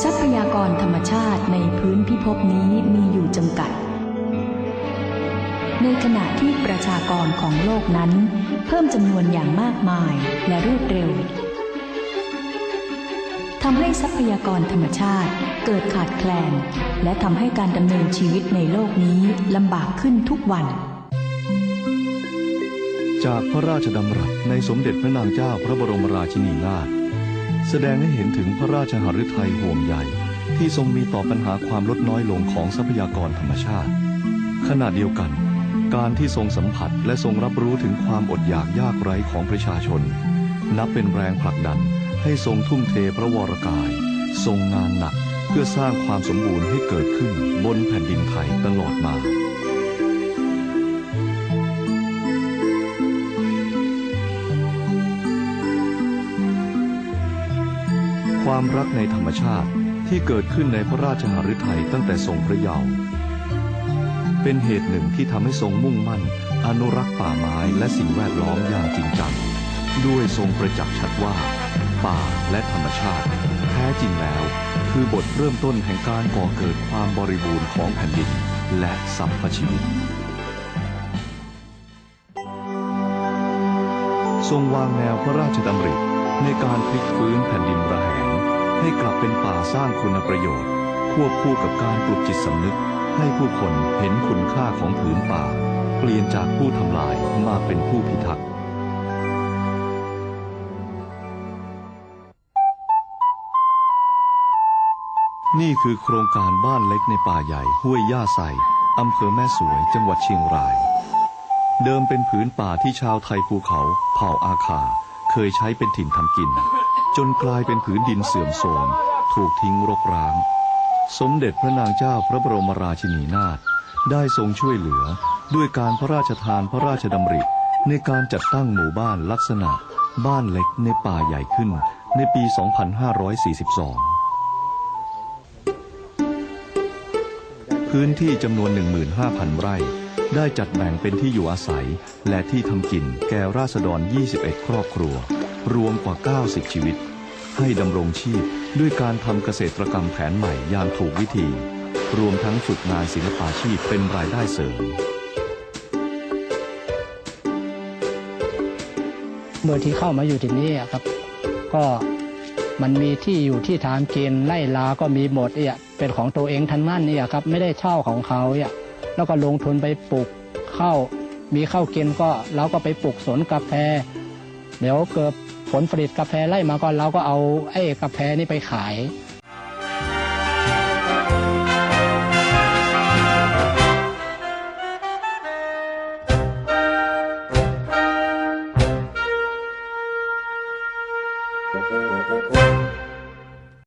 ทรัพยากรธรรมชาติในพื้นพิภพนี้มีอยู่จำกัด ในขณะที่ประชากรของโลกนั้น เพิ่มจำนวนอย่างมากมายและรวดเร็วทำให้ทรัพยากรธรรมชาติเกิดขาดแคลน และทำให้การดำเนินชีวิตในโลกนี้ลำบากขึ้นทุกวัน จากพระราชดำรัสในสมเด็จพระนางเจ้าพระบรมราชินีนาถ แสดงให้เห็นถึงพระราชหฤทัยห่วงใยที่ทรงมีต่อปัญหาความลดน้อยลงของทรัพยากรธรรมชาติ ขณะเดียวกัน การที่ทรงสัมผัสและทรงรับรู้ถึงความอดอยากยากไร้ของประชาชน นับเป็นแรงผลักดันให้ทรงทุ่มเทพระวรกาย ทรงงานหนักเพื่อสร้างความสมบูรณ์ให้เกิดขึ้นบนแผ่นดินไทยตลอดมา ความรักในธรรมชาติที่เกิดขึ้นในพระราชหฤทัยตั้งแต่ทรงพระเยาว์เป็นเหตุหนึ่งที่ทำให้ทรงมุ่งมั่น อนุรักษ์ป่าไม้และสิ่งแวดล้อมอย่างจริงจัง ด้วยทรงประจักษ์ชัดว่า ป่าและธรรมชาติ แท้จริงแล้ว คือบทเริ่มต้นแห่งการก่อเกิดความบริบูรณ์ของแผ่นดิน และสรรพชีวิต ทรงวางแนวพระราชดำริในการพลิกฟื้นแผ่น ให้กลับเป็นป่าสร้างคุณประโยชน์ ควบคู่กับการปลุกจิตสำนึก ให้ผู้คนเห็นคุณค่าของผืนป่า เปลี่ยนจากผู้ทำลายมาเป็นผู้พิทักษ์นี่คือโครงการบ้านเล็กในป่าใหญ่ห้วยย่าใสอำเภอแม่สวยจังหวัดเชียงราย เดิมเป็นผืนป่าที่ชาวไทยภูเขา เผ่าอาคา เคยใช้เป็นถิ่นทำกิน จนกลายเป็นผืนดินเสื่อมโทรมถูกทิ้งรกร้าง สมเด็จพระนางเจ้าพระบรมราชินีนาถได้ทรงช่วยเหลือด้วยการพระราชทานพระราชดำริ ในการจัดตั้งหมู่บ้านลักษณะ บ้านเล็กในป่าใหญ่ขึ้นในปี 2542พื้นที่จำนวน 15,000 ไร่ ได้จัดแบ่งเป็นที่อยู่อาศัย และที่ทำกินแก่ราษฎร 21 ครอบครัว รวมกว่า 90 ชีวิต ให้ดำรงชีพด้วยการทำเกษตรกรรมแผนใหม่อย่างถูกวิธี รวมทั้งฝึกงานศิลปาชีพเป็นรายได้เสริมโดยที่เข้ามาอยู่ที่นี่อะครับ ก็มันมีที่อยู่ที่ทางกินไร่ลาก็มีหมดเนี่ยเป็นของตัวเองทั้งนั้นเนี่ยครับ ไม่ได้เช่าของเขาเนี่ยแล้วก็ลงทุนไปปลูกข้าวมีข้าวกินก็เราก็ไปปลูกสวนกาแฟ เดี๋ยวเกิด ผลผลิตกาแฟไล่มาก็เราก็เอาไอ้กาแฟนี่ไปขาย